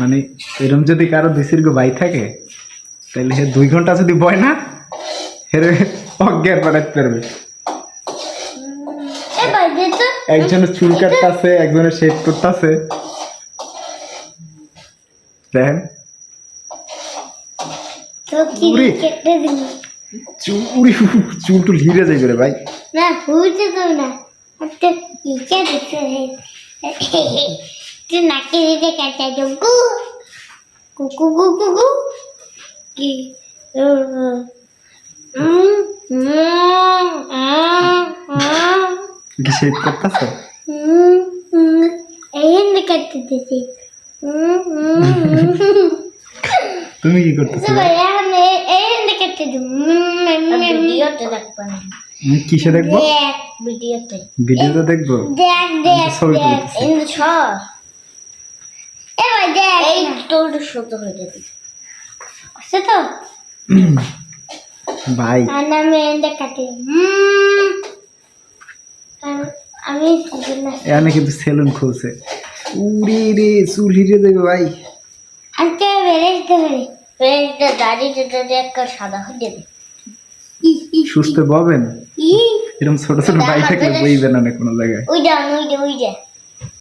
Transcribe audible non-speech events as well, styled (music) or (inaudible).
মানে এরম যদি কারও দৃষ্টির বাই থাকে তাহলে সে দুই ঘণ্টা যদি বয় না হেরে অজ্ঞান পাঠাতে পারবে। একজনের চুল কাটতেছে একজনের শেভ করতেছে। দেখেন। চুল উড়ি চুল টুল হিরে যাইবে রে ভাই। না হইতে তো না। একটা ইকে দিতে তুই নাকি দিতে কাটা দেব। কি? কি করতেছে? এই কাটতে দিছি উম, উম, উম। তুমি কি করতেছো ভাই এই- দিব। ভিডিওতে কিসে দেখব? ভিডিওতে। ভিডিওতে দেখব? দেখ দেখ দেখ। তুলতেছি। এই এবার দেখ। এই তোর সুতো হয়ে যাবে। আছে তো? (clears throat) ভাই। আমি কাটি এখানে কিন্তু সেলুন খুলছে। উড়ি রে চুল হিরে যাবে ভাই। আজকে বেরেস্তে ফ্রেন্ডটা দাড়িটা যদি একটা সাদা হয়ে সুস্থ পাবেন? এরকম ছোট ছোট বাড়ি থাকলে বইবেন না কোনো জায়গায়। ওই যা ওই যে ওই যা।